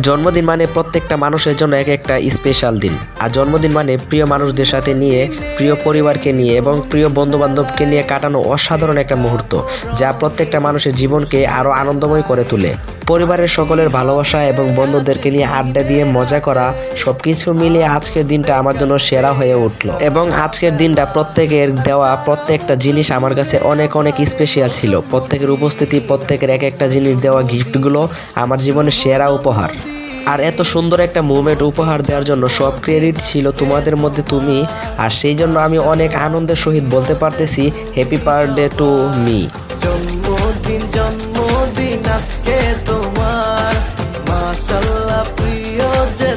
জন্মদিন মানে প্রত্যেকটা মানুষের জন্য এক একটা স্পেশাল দিন। আর জন্মদিন মানে প্রিয় মানুষদের সাথে নিয়ে, প্রিয় পরিবারকে নিয়ে এবং প্রিয় বন্ধুবান্ধবকে নিয়ে কাটানো অসাধারণ একটা মুহূর্ত, যা প্রত্যেকটা মানুষের জীবনকে আরও আনন্দময় করে তোলে। পরিবারের সকলের ভালোবাসা এবং বন্ধুদেরকে নিয়ে আড্ডা দিয়ে মজা করা, সবকিছু মিলিয়ে আজকের দিনটা আমার জন্য সেরা হয়ে উঠল। এবং আজকের দিনটা প্রত্যেকের দেওয়া প্রত্যেকটা জিনিস আমার কাছে অনেক অনেক স্পেশাল ছিল। প্রত্যেকের উপস্থিতি, প্রত্যেকের এক একটা জিনিস দেওয়া গিফটগুলো আমার জীবনের সেরা উপহার। আর এত সুন্দর একটা মুভমেন্ট উপহার দেওয়ার জন্য সব ক্রেডিট ছিল তোমাদের মধ্যে তুমি, আর সেই জন্য আমি অনেক আনন্দের সহিত বলতে পারতেছি হ্যাপি বার্থডে টু মি জন্মদিন জন্মদিন আজকে তোমার মাশাল্লাহ প্রিয় যে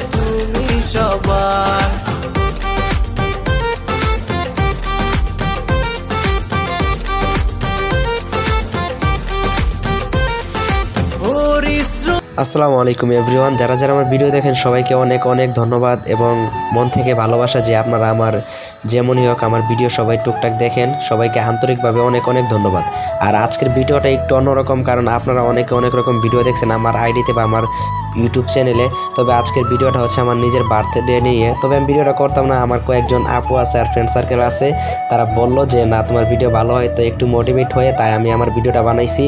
আসসালামু আলাইকুম এভরিওয়ান। যারা যারা আমার ভিডিও দেখেন, সবাইকে অনেক অনেক ধন্যবাদ এবং মন থেকে ভালোবাসা যে আপনারা আমার যেমনই হোক আমার ভিডিও সবাই টুকটাক দেখেন, সবাইকে আন্তরিকভাবে অনেক অনেক ধন্যবাদ। আর আজকের ভিডিওটা একটু অন্যরকম, কারণ আপনারা অনেকে অনেক রকম ভিডিও দেখছেন আমার আইডিতে বা আমার ইউটিউব চ্যানেলে। তবে আজকের ভিডিওটা হচ্ছে আমার নিজের বার্থডে নিয়ে। তবে আমি ভিডিওটা করতাম না, আমার কয়েকজন আপু আছে আর ফ্রেন্ড সার্কেল আছে। তারা বলল যে, না, তোমার ভিডিও ভালো হয়। তো একটু মোটিভেট হয়ে তাই আমি আমার ভিডিওটা বানাইছি।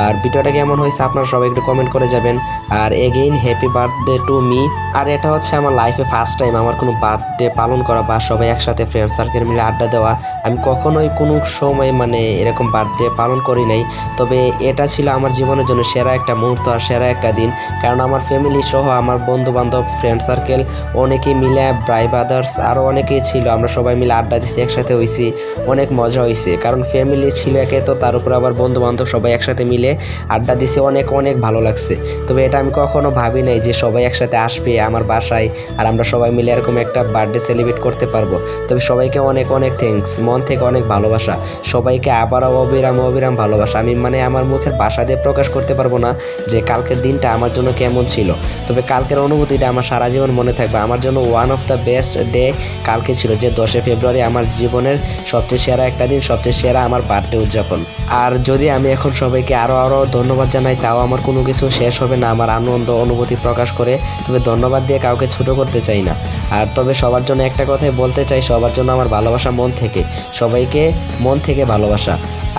আর ভিডিওটা কেমন হয়েছে আপনারা সবাই একটু কমেন্ট করে যাবেন। আর again happy birthday to me আর এটা হচ্ছে আমার লাইফে ফার্স্ট টাইম আমার কোনো বার্থডে পালন করা বা সবাই একসাথে ফ্রেন্ড সার্কেল মিলে আড্ডা দেওয়া। আমি কখনোই কোনো সময় মানে এরকম বার্থডে পালন করি নাই। তবে এটা ছিল আমার জীবনের জন্য সেরা একটা মুহূর্ত আর সেরা একটা দিন। কারণ আমার ফ্যামিলি সহ আমার বন্ধু বান্ধব ফ্রেন্ড সার্কেল অনেকেই মিলে ব্রাই ব্রাদার্স আরও অনেকেই ছিল। আমরা সবাই মিলে আড্ডা দিছি, একসাথে হয়েছি অনেক মজা হয়েছে কারণ ফ্যামিলি ছিল একে তো তার উপর আবার বন্ধু বান্ধব সবাই একসাথে মিলে আড্ডা দিছে। অনেক অনেক ভালো লাগছে। তবে এটা আমি কখনো ভাবি নাই যে সবাই একসাথে আসবে আমার বাসায় আর আমরা সবাই মিলে এরকম একটা বার্থডে সেলিব্রেট করতে পারব। তবে সবাইকে অনেক অনেক থ্যাঙ্কস মন থেকে অনেক ভালোবাসা। সবাইকে আবারও অবিরাম অবিরাম ভালোবাসা। আমি মানে আমার মুখের ভাষা দিয়ে প্রকাশ করতে পারব না যে কালকের দিনটা আমার জন্য কেমন ছিল। তবে কালকের অনুভূতিটা আমার সারা জীবন মনে থাকবে। আমার জন্য one of the best day কালকে ছিল যে দশই ফেব্রুয়ারি আমার জীবনের সবচেয়ে সেরা একটা দিন, সবচেয়ে সেরা আমার বার্থডে উদযাপন। আর যদি আমি এখন সবাইকে আরও আরও ধন্যবাদ জানাই, তাও আমার কোনো কিছু শেষ হবে না। আমার আনন্দ, অনুভূতি প্রকাশ করে তবে ধন্যবাদ দিয়ে কাউকে ছোট করতে চাই না। আর তবে সবার জন্য একটা কথাই বলতে চাই, সবার জন্য আমার ভালোবাসা মন থেকে, সবাইকে মন থেকে ভালোবাসা।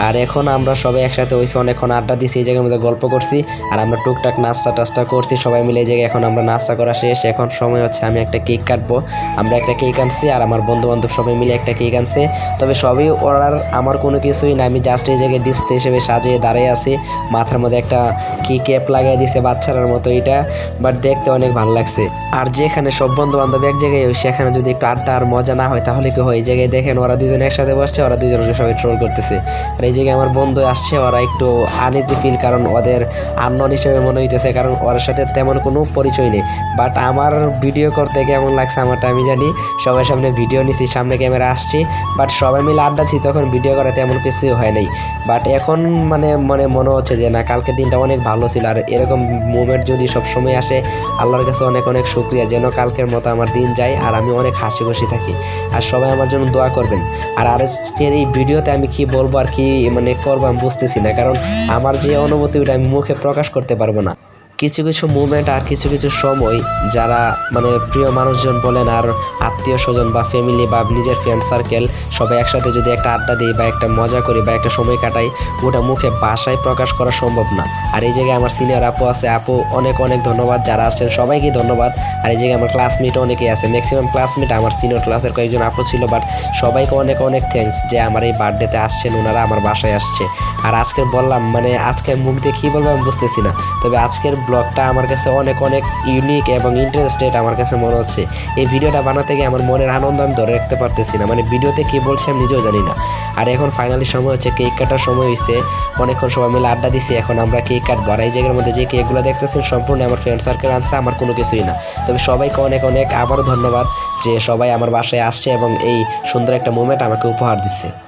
আর এখন আমরা সবাই একসাথে হয়েছি, অনেকক্ষণ আড্ডা দিছি, এই জায়গার মধ্যে গল্প করছি, আর আমরা টুকটাক নাস্তা টাস্তা করছি, সবাই মিলে এই জায়গায় এখন আমরা নাস্তা করা শেষ, এখন সময় হচ্ছে আমি একটা কেক কাটবো, আমরা একটা কেক আনছি আর আমার বন্ধু বান্ধব সবাই মিলে একটা কেক আনছে, তবে সবই অর্ডার আমার কোনো কিছুই না, আমি জাস্ট এই জায়গায় ডিসপ্লে হিসেবে সাজিয়ে দাঁড়িয়ে আছি, মাথার মধ্যে একটা কি ক্যাপ লাগিয়ে দিছে বাচ্চারার মতো এটা বাট দেখতে অনেক ভালো লাগছে। আর যেখানে সব বন্ধু বান্ধব এক জায়গায় সেখানে যদি একটু আড্ডা আর মজা না হয়, তাহলে কি হয়? এই জায়গায় দেখেন ওরা দুজন একসাথে বসছে, ওরা দুজন সবাই ট্রোল করতেছে। আর এই জায়গায় আমার বন্ধু আসছে, ওরা একটু আনিজি ফিল কারণ ওদের আনন হিসেবে মনে হইতেছে, কারণ ওর সাথে তেমন কোনো পরিচয় নেই। বাট আমার ভিডিও করতে কেমন লাগছে আমারটা আমি জানি, সবার সামনে ভিডিও নিছি, সামনে ক্যামেরা আসছি বাট সবাই মিলে আড্ডাছি তখন ভিডিও করা তেমন কিছুই হয় নাই। বাট এখন মানে মানে মনে হচ্ছে যে না, কালকে দিনটা অনেক ভালো ছিল, আর এরকম মুভমেন্ট যদি সব সময় আসে, আল্লাহর কাছে অনেক অনেক শুক্রিয়া, যেন কালকের মতো আমার দিন যায়, আর আমি অনেক হাসি খুশি থাকি। আর সবাই আমার জন্য দোয়া করবেন। আর আজকের এই ভিডিওতে আমি কি বলব, আর কি মানে করব আমি বুঝতেছি না, কারণ আমার যে অনুভূতি ওটা আমি মুখে প্রকাশ করতে পারব না। কিছু কিছু মুভমেন্ট আর কিছু কিছু সময় যারা মানে প্রিয় মানুষজন বলেন আর আত্মীয় স্বজন বা ফ্যামিলি বা নিজের ফ্রেন্ড সার্কেল সবাই একসাথে যদি একটা আড্ডা দিই বা একটা মজা করি বা একটা সময় কাটাই, ওটা মুখে ভাষায় প্রকাশ করা সম্ভব না। আর এই জায়গায় আমার সিনিয়র আপু আছে, আপু অনেক অনেক ধন্যবাদ। যারা আসছেন সবাইকে ধন্যবাদ। আর এই জায়গায় আমার ক্লাসমেট অনেকেই আছে। ম্যাক্সিমাম ক্লাসমেট আমার সিনিয়র ক্লাসের কয়েকজন আপু ছিল বাট সবাইকে অনেক অনেক থ্যাঙ্কস যে আমার এই বার্থডেতে আসছেন, ওনারা আমার বাসায় আসছে। আর আজকে বললাম মানে আজকে মুখ দিয়ে কী বলব আমি বুঝতেছি না। তবে আজকের ব্লগটা আমার কাছে অনেক অনেক ইউনিক এবং ইন্টারেস্টেড আমার কাছে মনে হচ্ছে। এই ভিডিওটা বানাতে গিয়ে আমার মনের আনন্দ আমি ধরে রাখতে পারতেছি না। মানে ভিডিওতে কী বলছি আমি নিজেও জানি না। আর এখন ফাইনালি সময় হচ্ছে কেক কাটার সময় হয়েছে অনেকক্ষণ সবাই মিলে আড্ডা দিছি, এখন আমরা কেক কাটবো। আর এই জায়গার মধ্যে যে কেকগুলো দেখতেছেন, সম্পূর্ণ আমার ফ্রেন্ড সার্কেল আনছে, আমার কোনো কিছুই না। তবে সবাইকে অনেক অনেক আবারও ধন্যবাদ যে সবাই আমার বাসায় আসছে এবং এই সুন্দর একটা মুমেন্ট আমাকে উপহার দিচ্ছে।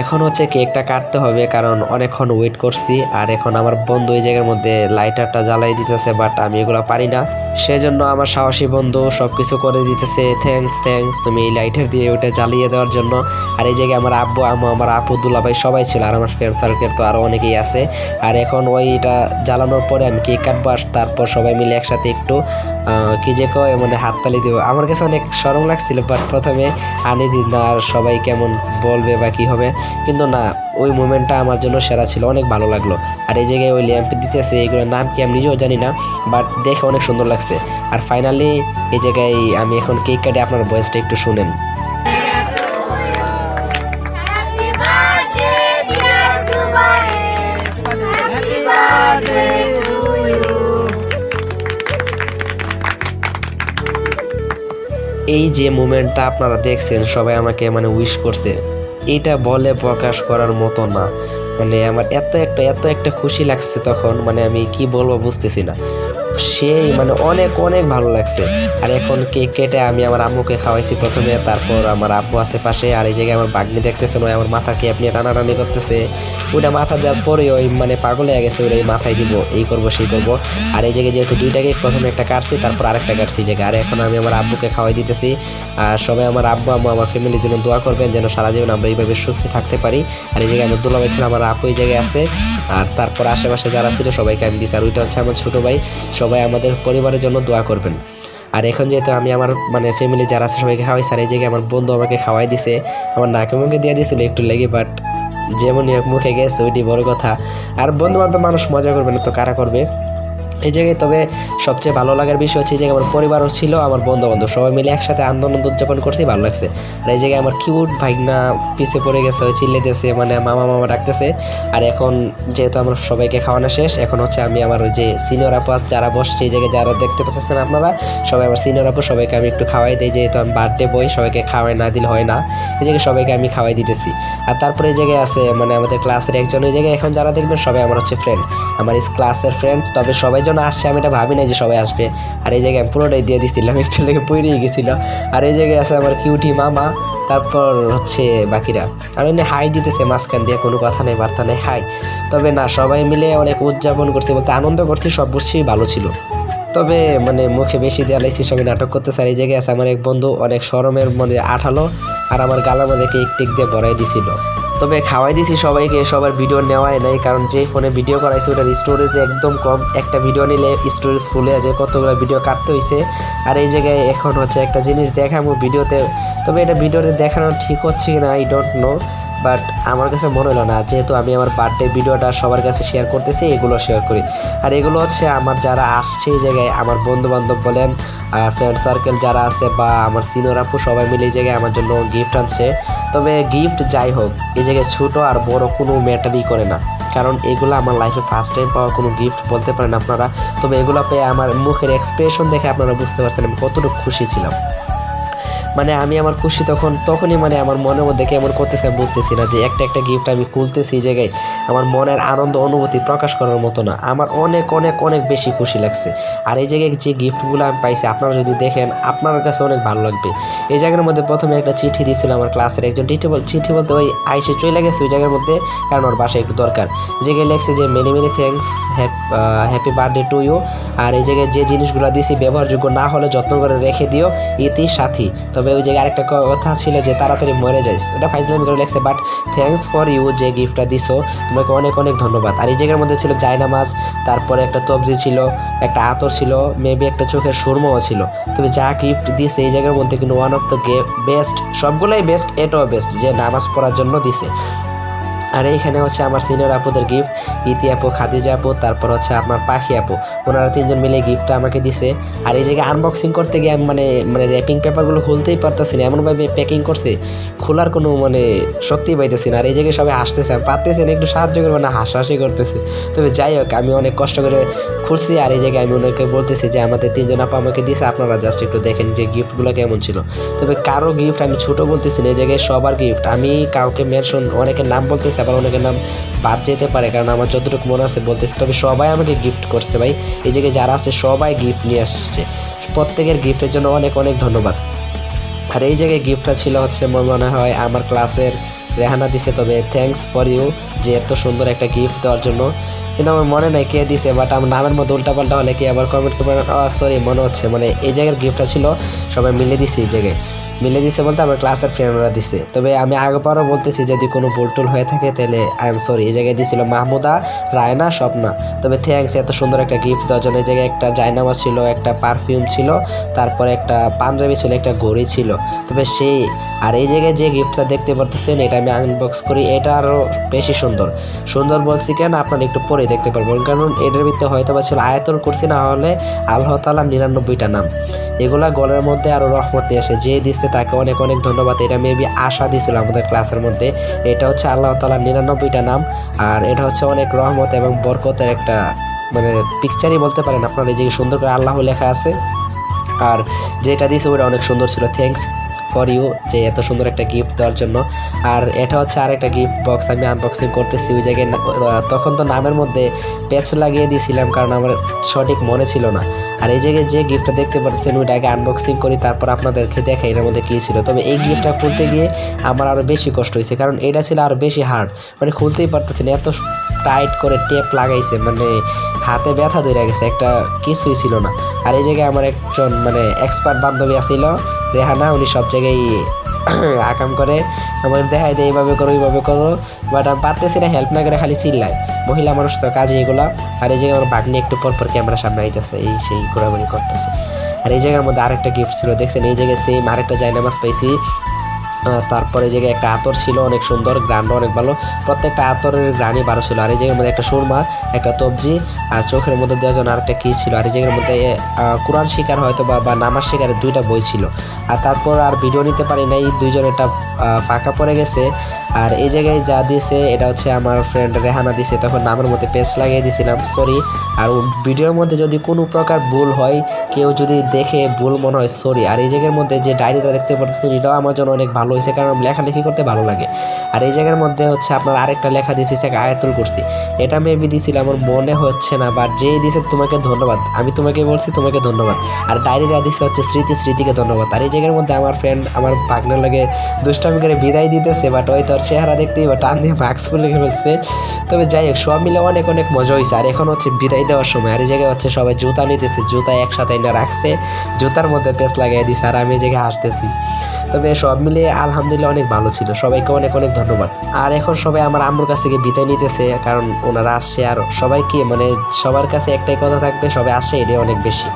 এখন হচ্ছে কেকটা কাটতে হবে, কারণ অনেকক্ষণ ওয়েট করছি, আর এখন আমার বন্ধু এই জায়গার মধ্যে লাইটারটা জ্বালাই দিতেছে বাট আমি এগুলো পারি না। সেজন্য আমার সাহসী বন্ধু সব কিছু করে দিতেছে থ্যাঙ্কস থ্যাঙ্কস তুমি এই লাইটার দিয়ে ওটা জ্বালিয়ে দেওয়ার জন্য। আর এই জায়গায় আমার আব্বু, আম্মু, আমার আপু, দুলাভাই সবাই ছিল, আর আমার ফ্রেন্ড সার্কেল তো আরও অনেকেই আছে। আর এখন ওইটা জ্বালানোর পরে আমি কেক কাটবো, আর তারপর সবাই মিলে একসাথে একটু কি যে কয় মানে হাততালি দেবো। আমার কাছে অনেক সরম লাগছিল বাট প্রথমে আনিজি না, আর সবাই কেমন বলবে বা কী হবে? কিন্তু না ওই মুমেন্টটা আমার জন্য সেরা ছিল অনেক ভালো লাগল। আর এই জায়গায় ওই ল্যাম্প দিতেছে এগুলোর নাম কি আমি নিজেও জানি না বাট দেখে অনেক সুন্দর লাগছে। আর ফাইনালি এই জায়গায় আমি এখন কেক কাটে আপনার ভয়েসটা একটু শুনেন. এই যে মুমেন্টটা আপনারা দেখছেন সবাই আমাকে মানে উইশ করছে। এটা বলে প্রকাশ করার মতো না। মানে আমার এত একটা এত একটা খুশি লাগছে তখন মানে আমি কি বলব বুঝতেছি না। সেই মানে অনেক অনেক ভালো লাগছে। আর এখন কেক কেটে আমি আমার আম্মুকে খাওয়াইছি প্রথমে, তারপর আমার আব্বু আছে পাশে, আর এই জায়গায় আমার বাগনি দেখতেছেন ওই আমার মাথা মাথাকে আপনি টানাটানি করতেছে। ওটা মাথা দেওয়ার পরে ওই মানে পাগল হয়ে গেছে ওটা এই মাথায় দিব, এই করব, সেই করব। আর এই জায়গায় যেহেতু দুইটা কেক, প্রথমে একটা কাটছি, তারপর আরেকটা কাটছি এই জায়গায়। আর এখন আমি আমার আব্বুকে খাওয়াই দিতেছি। আর সবাই আমার আব্বু, আম্মু আমার ফ্যামিলির জন্য দোয়া করবেন, যেন সারা জীবন আমরা এইভাবে সুখী থাকতে পারি। আর এই জায়গায় আমার দুলাভাই ছিল, আমার আপু এই জায়গায় আছে। আর তারপর আশেপাশে যারা ছিল, সবাইকে আমি দিচ্ছি আর ওইটা হচ্ছে আমার ছোটো ভাই। সবাই আমাদের পরিবারের জন্য দোয়া করবেন। আর এখন যেহেতু আমি আমার মানে ফ্যামিলি যারা আছে সবাইকে খাওয়াই সার এই জায়গায় আমার বন্ধু আমাকে খাওয়াই দিছে। আমার নাকে মুখে দিয়ে দিয়েছিল একটু লেগে বাট যেমন মুখে গেছে, ওইটি বড় কথা। আর বন্ধু বান্ধব মানুষ মজা করবে না তো কারা করবে? এই জায়গায় তবে সবচেয়ে ভালো লাগার বিষয় হচ্ছে যে আমার পরিবারও ছিল, আমার বন্ধু বান্ধব সবাই মিলে একসাথে আনন্দ উদযাপন করতে ভালো লাগছে। আর এই জায়গায় আমার কিউট ভাইগনা পিছে পড়ে গেছে চিল্লেতেছে মানে মামা মামা ডাকতেছে। আর এখন যেহেতু আমার সবাইকে খাওয়ানো শেষ, এখন হচ্ছে আমি আমার ওই যে সিনিয়র আপু যারা বসছে, এই জায়গায় যারা দেখতে পাচ্ছেন আপনারা, সবাই আমার সিনিয়র আপু, সবাইকে আমি একটু খাওয়াই দিই, যেহেতু আমি বার্থডে বই সবাইকে খাওয়াই না দিলে হয় না। এই জায়গায় সবাইকে আমি খাওয়াই দিতেছি। আর তারপরে এই জায়গায় আছে মানে আমাদের ক্লাসের একজন ওই জায়গায় এখন যারা দেখবেন সবাই আমার হচ্ছে ফ্রেন্ড আমার এই ক্লাসের ফ্রেন্ড তবে সবাই যেন আসছে, আমি এটা ভাবি নাই যে সবাই আসবে। আর এই জায়গায় পুরোটাই দিয়ে দিচ্ছিলাম একটু লেগে পড়েই গেছিল। আর এই জায়গায় আছে আমার কিউটি মামা, তারপর হচ্ছে বাকিরা। আর এমনি হাই দিতেছে মাঝখান দিয়ে, কোনো কথা নেই, বার্তা নেই হাই তবে না, সবাই মিলে অনেক উদযাপন করছে বলতে আনন্দ করছি, সব বসেই ভালো ছিল। তবে মানে মুখে বেশি দেওয়া লাইছি সবাই নাটক করতে স্যার এই জায়গায় আছে আমার এক বন্ধু, অনেক সরমের মধ্যে আঠালো, আর আমার গালার মধ্যে কেক টেক দিয়ে ভরাই দিছিল। তবে খাওয়াই দিছি সবাইকে, সবার ভিডিও নেওয়াই নাই, কারণ যে ফোনে ভিডিও করাইছে, ওটার স্টোরেজ একদম কম। একটা ভিডিও নিলে স্টোরেজ ফুলে আছে কতগুলো ভিডিও কাটতে হয়েছে আর এই জায়গায় এখন হচ্ছে একটা জিনিস দেখাবো ভিডিওতে। তবে এটা ভিডিওতে দেখানো ঠিক হচ্ছে কিনা আই ডোন্ট নো বাট আমার কাছে মনে হলো না, যেহেতু আমি আমার বার্থডে ভিডিওটা সবার কাছে শেয়ার করতেছি, এগুলো শেয়ার করি। আর এগুলো হচ্ছে আমার যারা আসছে এই জায়গায়, আমার বন্ধু বান্ধব বলেন আর ফ্রেন্ড সার্কেল যারা আছে বা আমার সিনিয়র আপু সবাই মিলে এই জায়গায় আমার জন্য গিফট আনছে। তবে গিফট যাই হোক, এই জায়গায় ছোটো আর বড় কোনো ম্যাটারই করে না। কারণ এগুলো আমার লাইফে ফার্স্ট টাইম পাওয়া কোনো গিফট বলতে পারেন আপনারা। তবে এগুলো পেয়ে আমার মুখের এক্সপ্রেশন দেখে আপনারা বুঝতে পারছেন আমি কতটুকু খুশি ছিলাম। মানে আমি আমার খুশি তখন, তখনই মানে আমার মনের মধ্যে কেমন করতেছে বুঝতেছি না যে একটা একটা গিফট আমি খুলতেছি এই জায়গায়, আমার মনের আনন্দ অনুভূতি প্রকাশ করার মতো না। আমার অনেক অনেক অনেক বেশি খুশি লাগছে। আর এই জায়গায় যে গিফটগুলো আমি পাইছি, আপনারা যদি দেখেন, আপনার কাছে অনেক ভালো লাগবে। এই জায়গার মধ্যে প্রথমে একটা চিঠি দিয়েছিল আমার ক্লাসের একজন। চিঠি বল, চিঠি বলতে ওই আইসে চলে গেছে ওই জায়গার মধ্যে, কারণ ওর বাসায় একটু দরকার। এই জায়গায় লেখছে যে many many thanks happy birthday to you আর এই জায়গায় যে জিনিসগুলো দিয়েছি ব্যবহারযোগ্য না হলে যত্ন করে রেখে দিও। ইতি সাথী। তবে ওই জায়গায় আরেকটা কথা ছিল যে তাড়াতাড়ি মরে যাইস। ওটা ফাইজলামি করে লেখছে বাট থ্যাংকস ফর ইউ যে গিফটটা দিছো, তোমাকে অনেক অনেক ধন্যবাদ। আর এই জায়গার মধ্যে ছিল জায়নামাজ, তারপরে একটা তবজি ছিল, একটা আতর ছিল মেবি একটা চোখের সুরমাও ছিল। তবে যা গিফট দিছে এই জায়গার মধ্যে কিন্তু ওয়ান অফ দ্য বেস্ট সবগুলোই বেস্ট এটাও বেস্ট যে নামাজ পড়ার জন্য দিছে। আর এইখানে হচ্ছে আমার সিনিয়র আপুদের গিফট ইতি আপু, খাদিজা আপু, তারপর হচ্ছে আপনার পাখি আপু। ওনারা তিনজন মিলে গিফটটা আমাকে দিছে। আর এই জায়গায় আনবক্সিং করতে গিয়ে আমি মানে মানে র্যাপিং পেপারগুলো খুলতেই পারতেছি না, এমনভাবে প্যাকিং করছে, খোলার কোনো মানে শক্তি পাইতেছি না। আর এই জায়গায় সবাই হাসতেছে পারতেছি না, একটু সাহায্য করব না, হাসাহাসি করতেছে। তবে যাই হোক, আমি অনেক কষ্ট করে খুলছি, আর এই জায়গায় আমি ওনাকে বলতেছি যে আমাদের তিনজন আপু আমাকে দিয়েছে আপনারা জাস্ট একটু দেখেন যে গিফটগুলো কেমন ছিল। তবে কারও গিফট আমি ছোট বলতেছি না, এই জায়গায় সবার গিফট আমি কাউকে মেনশন অনেকের নাম বলতেছি আবার অনেকের নাম বাদ যেতে পারে, কারণ আমার যতটুকু মনে আছে বলতেছি। তবে সবাই আমাকে গিফট করছে ভাই। এই জায়গায় যারা আছে সবাই গিফট নিয়ে আসছে। প্রত্যেকের গিফটের জন্য অনেক অনেক ধন্যবাদ। আর এই জায়গায় গিফটটা ছিল হচ্ছে মনে হয় আমার ক্লাসের রেহানা দিছে। তবে থ্যাঙ্কস ফর ইউ যে এত সুন্দর একটা গিফট দেওয়ার জন্য। কিন্তু আমার মনে নাই কে দিছে বাট আমার নামের মধ্যে উল্টাপাল্টা হলে কি আবার কমেন্ট করবেন? সরি মনে হচ্ছে। মানে এই জায়গার গিফটটা ছিল, সবাই মিলে দিছে এই জায়গায়। মিলে দিছে বলতে আমার ক্লাসের ফ্রেন্ডরা দিছে। তবে আমি আগেবারও বলতেছি, যদি কোনো ভুল টুল হয়ে থাকে তাহলে আই এম সরি এই জায়গায় দিছিল মাহমুদা, রায়না, স্বপ্না। তবে থ্যাঙ্কস এত সুন্দর একটা গিফট দেওয়ার জন্য এই জায়গায় একটা জায়নামাজ ছিল, একটা পারফিউম ছিল, তারপরে একটা পাঞ্জাবি ছিল, একটা ঘড়ি ছিল। তবে সেই আর এই জায়গায় যে গিফটটা দেখতে পারতেছেন, এটা আমি আনবক্স করি, এটা আরও বেশি সুন্দর। সুন্দর বলছি কেন? আপনারা একটু পরে দেখতে পারবেন, কারণ এটার ভিতরে হয়তো বা ছিল আয়াতুল করছি না হলে আল্লাহ তালার নিরানব্বইটা নাম। এগুলা গলের মধ্যে আরও রহমতে এসে, যে দিচ্ছে তাকে অনেক অনেক ধন্যবাদ। এটা মেবি আশা দিয়েছিল আমাদের ক্লাসের মধ্যে। এটা হচ্ছে আল্লাহ তালার নিরানব্বইটা নাম। আর এটা হচ্ছে অনেক রহমত এবং বরকতের একটা মানে পিকচারই বলতে পারেন আপনার, এই যে সুন্দর করে আল্লাহ লেখা আছে। আর যেটা দিয়েছে ওটা অনেক সুন্দর ছিল। থ্যাঙ্কস ফর ইউ যে এত সুন্দর একটা গিফট দেওয়ার জন্য। আর এটা হচ্ছে আর একটা গিফট বক্স আমি আনবক্সিং করতেছি, ওই জায়গায় তখন তো নামের মধ্যে প্যাচ লাগিয়ে দিয়েছিলাম কারণ আমার সঠিক মনে ছিল না। আর এই জায়গায় যে গিফটটা দেখতে পাচ্ছেন, ওইটা আগে আনবক্সিং করি, তারপর আপনাদেরকে দেখাই এটার মধ্যে কী ছিল। তবে এই গিফটটা খুলতে গিয়ে আমার আরও বেশি কষ্ট হয়েছে, কারণ এটা ছিল আরও বেশি হার্ড মানে খুলতেই পারতেছি না এত টাইট করে টেপ লাগাইছে মানে হাতে ব্যথা ধরে গেছে, একটা কিছুই ছিল না। আর এই জায়গায় আমার একজন মানে এক্সপার্ট বান্ধবী আছিল, রেহানা, উনি সব জায়গায় আকাম করে। আমার দেখায় দেয় এইভাবে করো এইভাবে করো। বাট আমি পারতেছি না হেল্প না করে খালি চিল্লাই মহিলা মানুষ তো কাজে এগুলো। আর এই জায়গায় আমার বাগনি একটু পরপর পর ক্যামেরার সামনে আইতেছে, এই সেই ঘোরাঘুরি করতেছে। আর এই জায়গার মধ্যে আরেকটা গিফট ছিল, দেখছেন? এই জায়গায় সেম আরেকটা জায়নামাজ পাইছি। তারপরে এই জায়গায় একটা আতর ছিল, অনেক সুন্দর গ্রান্ডও অনেক ভালো। প্রত্যেকটা আতরের গ্রানই ভালো ছিল। আর এই জায়গার মধ্যে একটা সুরমা, একটা তবজি, আর চোখের মধ্যে দেওয়ার জন্য আরেকটা কী ছিল? আর এই জায়গার মধ্যে কোরআন শিকার হয়তো বা বা নামাজ শিকারের দুইটা বই ছিল। আর তারপর আর ভিডিও নিতে পারি নাই, দুইজন এটা ফাঁকা পড়ে গেছে। আর এই জায়গায় যা দিয়েছে, এটা হচ্ছে আমার ফ্রেন্ড রেহানা দিছে তখন নামের মধ্যে পেস্ট লাগিয়ে দিয়েছিলাম সরি আর ভিডিওর মধ্যে যদি কোনো প্রকার ভুল হয়, কেউ যদি দেখে ভুল মনে হয় সরি আর এই জায়গার মধ্যে যে ডায়েরিটা দেখতে পাচ্ছেন এটাও আমার জন্য অনেক ভালো হয়েছে কারণ লেখালেখি করতে ভালো লাগে। আর এই জায়গার মধ্যে হচ্ছে আপনার আরেকটা লেখা দিয়েছে সে আয়াতুল করছি এটা মেবি দিয়েছিল আমার মনে হচ্ছে না বাট যেই দিয়েছে তোমাকে ধন্যবাদ। আমি তোমাকে বলছি, তোমাকে ধন্যবাদ। আর ডায়েরিটা দিচ্ছে হচ্ছে স্মৃতি, স্মৃতিকে ধন্যবাদ। আর এই জায়গার মধ্যে আমার ফ্রেন্ড আমার পার্টনার লাগে দুষ্টামি করে বিদায় দিতেছে বাট ওই তোর চেহারা দেখতেই বা টান দিয়ে মাস্ক খুলে ফেলছে। তবে যাই হোক, সব মিলে অনেক অনেক মজা হয়েছে আর এখন হচ্ছে বিদায় দেওয়ার সময়। আর এই জায়গায় হচ্ছে সবাই জুতা নিতেছে, জুতা একসাথে এনে রাখছে, জুতার মধ্যে পেস লাগিয়ে দিছে, আর আমি এই জায়গায় হাসতেছি। তবে সব মিলিয়ে আলহামদুলিল্লাহ অনেক ভালো ছিল। সবাইকে অনেক অনেক ধন্যবাদ। আর এখন সবাই আমার আম্মুর কাছ থেকে বিদায় নিতেছে, কারণ ওনারা আসছে আর। সবাইকে মানে সবার কাছে একটাই কথা থাকবে, সবাই আসে এটাই অনেক বেশি।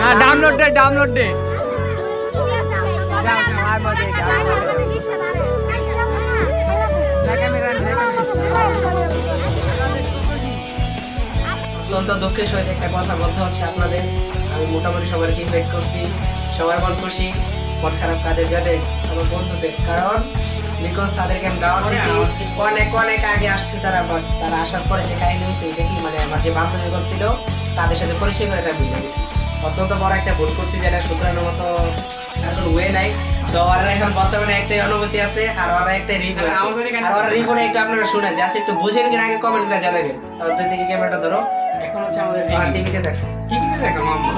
হ্যাঁ ডাউনলোড দে ডাউনলোড দে। অত্যন্ত দুঃখের সহিত একটা কথা বলতে হচ্ছে আপনাদের। আমি মোটামুটি সবাইকে ইনভাইট করছি। সবাই মন খুশি মন খারাপ কাদের যাবে আমার বন্ধুদের। কারণ বিকজ তাদেরকে আমি দাওয়াত দিচ্ছি অনেক অনেক আগে আসছে তারা তারা আসার পরে যে কাহিনী হচ্ছে দেখি মানে আমার যে বান্ধবী করছিল তাদের সাথে পরিচয় করে এটা বুঝে গেছি। অত্যন্ত বড় একটা ভুল করছি যেটা শুধরানোর মতো এখন ওয়ে নাই। তো ওরা এখন বর্তমানে একটাই অনুভূতি আছে আর ওরা একটাই রিভিউ আর ওরা রিভিউ একটু আপনারা শুনেন জাস্ট একটু বুঝেন কিনা আগে কমেন্ট করে জানাবেন দুই দিকে ক্যামেরাটা ধরো। এখন হচ্ছে আমাদের টিভিতে দেখো। কি দেখো মাম্মা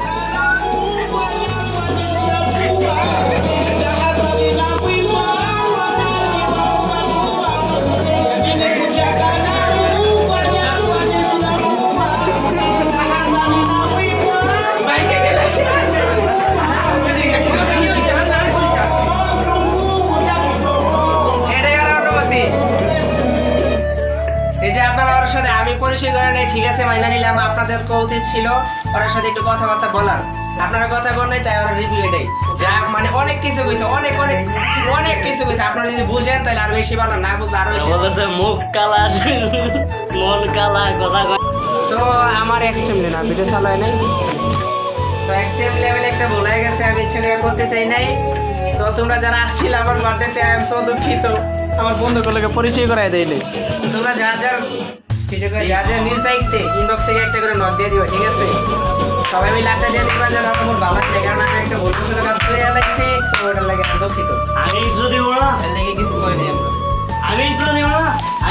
ঠিক আছে মাইনা নিলাম আপনাদের উচিত ছিল ওর সাথে একটু কথাবার্তা বলার। আপনারা কথা বল নাই তাই ওর রিভিউ এটাই যা মানে অনেক কিছু কইছে অনেক অনেক অনেক কিছু কইছে। আপনারা যদি বুঝেন তাহলে আর বেশি ভালো না বুঝলে আরও বেশি ভালো। মুখ কালা মন কালা কথা। তো আমার এক্সট্রিমলি না ভিডিও চালু হয় নাই? তো এক্সট্রিম লেভেল একটা হয়ে গেছে আমি করে করতে চাই নাই। তো তোমরা যারা আসছিল আমার বার্থডেতে আমি সো দুঃখিত। আমার বন্ধুগুলোকে পরিচয় করাই দেইলে তোমরা যা যা কিছু করে যা যা নিউজ দায়িত্বে ইনবক্স থেকে একটা করে নক দিয়ে দিও ঠিক আছে? সবাই মিলে আড্ডা দিয়ে দিবা যেন আমার ভালো লাগে কারণ আমি একটা ভুল করে কাজ করে লাগছে তো ওটা লাগে আমি দুঃখিত আমি যদি ওরা লেগে কিছু করে দিই আমরা। আমি যদি ওরা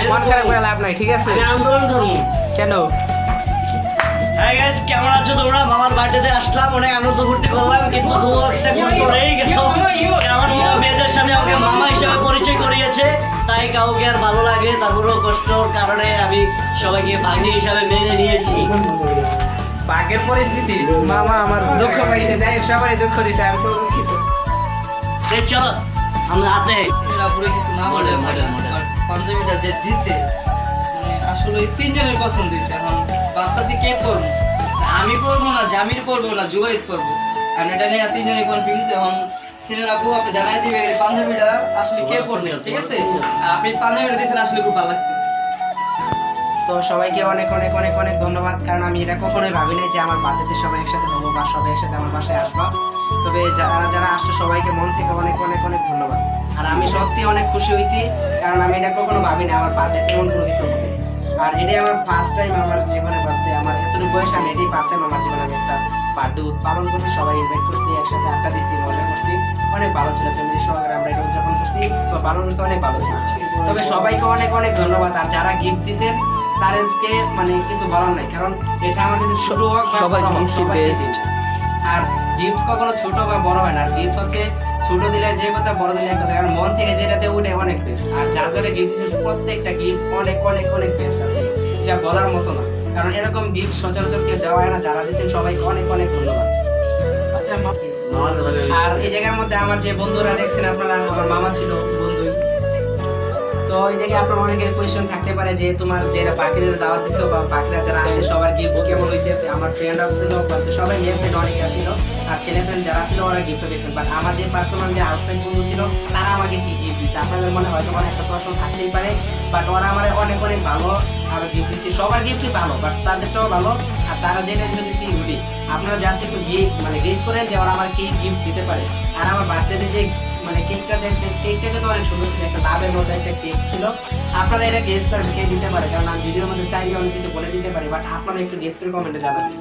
মন খারাপ করে লাভ নাই ঠিক আছে? আমি আন্দোলন করব। কেন? হ্যাঁ গাইস কেমন আছো তোমরা? মামার বার্থডেতে আসলাম অনেক আনন্দ ফুর্তি করলাম কিন্তু তবুও একটা কষ্ট রয়েই গেল। আমার মামা মেয়েদের সামনে আমাকে মামা হিসেবে পরিচয় করিয়েছে তাই কাউকে আর ভালো লাগে তারপরেও কষ্টর কারণে আমি সবাইকে ভাগ্নি হিসাবে মেনে নিয়েছি। ভাগ্যের পরিস্থিতি মামা আমার দুঃখ পাইতে যাই সবারই দুঃখ দিতে আমি তো দুঃখিত। চলো আমরা হাতে পুরো কিছু না বলে। পাঞ্জাবিটা যে দিতে মানে আসলে তিনজনের পছন্দ হয়েছে বাচ্চাতে কে করব? আমি করব না, জামির করব না, জুবাইদ করব। কারণ এটা নিয়ে তিনজনের কনফিউজ এখন সিনেমা আপু আপনি জানাই দিবেন পাঞ্জাবিটা আসলে কে পড়বে ঠিক আছে? আপনি পাঞ্জাবিটা দিয়েছেন আসলে খুব ভালো লাগছে। তো সবাইকে অনেক অনেক অনেক অনেক ধন্যবাদ, কারণ আমি এটা কখনোই ভাবি নাই যে আমার বাচ্চাদের সবাই একসাথে হব বা সবাই একসাথে আমার বাসায় আসব। তবে যারা যারা আসছো, সবাইকে মন থেকে অনেক অনেক অনেক ধন্যবাদ। আর আমি সত্যি অনেক খুশি হয়েছি, কারণ আমি এটা কখনো ভাবি না আমার বার্থডে এমন কোনো হবে আর এটাই আমার ফার্স্ট টাইম আমার জীবনে বার্থডে আমার এতটুকু বয়স আমি এটাই ফার্স্ট টাইম আমার জীবনে আমি একটা বার্থডে পালন করছি। সবাই ইনভাইট করছি একসাথে আড্ডা দিচ্ছি মজা করছি। অনেক ভালো ছিল ফ্যামিলি সহকারে আমরা এটা উদযাপন করছি। তো পালন করতে অনেক ভালো ছিল। তবে সবাইকে অনেক অনেক ধন্যবাদ। আর যারা গিফট দিতেন তাদেরকে মানে কিছু বলার নাই। কারণ এটা আমার কাছে ছোট হোক বা। দিন। আর গিফট কখনো ছোট বা বড় হয় না। গিফট হচ্ছে ছোট দিলে যে কথা বড় দিলে কথা কারণ মন থেকে যেটাতে উঠে অনেক বেস্ট আর যার ধরে গিফট দিচ্ছে প্রত্যেকটা গিফট অনেক অনেক অনেক বেস্ট আছে যা বলার মতো না। কারণ এরকম গিফট সচরাচর কেউ দেওয়া হয় না যারা দিচ্ছেন সবাই অনেক অনেক ধন্যবাদ। আচ্ছা আর এই জায়গার মধ্যে আমার যে বন্ধুরা দেখছেন আপনারা আমার মামা ছিল তো এই জায়গায় আপনার অনেকের কোয়েশ্চেন থাকতে পারে যে তোমার যারা বাকিরা দাওয়াত দিচ্ছ বা বাকিরা যারা আসে সবার গিফট কেমন হয়েছে আমার ফ্রেন্ড ছিল বলতে সবাই মেয়ে ফ্রেন্ড অনেকে আসছিল। আর ছেলে ফ্রেন্ড যারা ছিল ওরা গিফট দিচ্ছেন বাট আমার যে পার্সোনাল যে আউটসাইড বন্ধু ছিল, তারা আমাকে কি গিফট দিচ্ছে? আপনাদের মনে হয়তো মনে একটা প্রশ্ন থাকতেই পারে বাট ওরা আমার অনেক অনেক ভালো আর গিফট দিচ্ছে। সবার গিফটই ভালো বাট তাদেরটাও ভালো। আর তারা যেটা যদি কি হুডি আপনারা জাস্ট একটু গিফট মানে গেস করেন যে ওরা আমার কি গিফট দিতে পারে। আর আমার বার্থডেতে যে মানে কেকটা কেকটা তো অনেক সুন্দর ছিল, একটা লাভের মধ্যে একটা কেক ছিল। আপনারা এটা গেস করেন, কে দিতে পারে? কারণ আমি ভিডিওর মধ্যে চাইলে অনেক কিছু বলে দিতে পারি বাট আপনারা একটু গেস করে কমেন্টে জানাবেন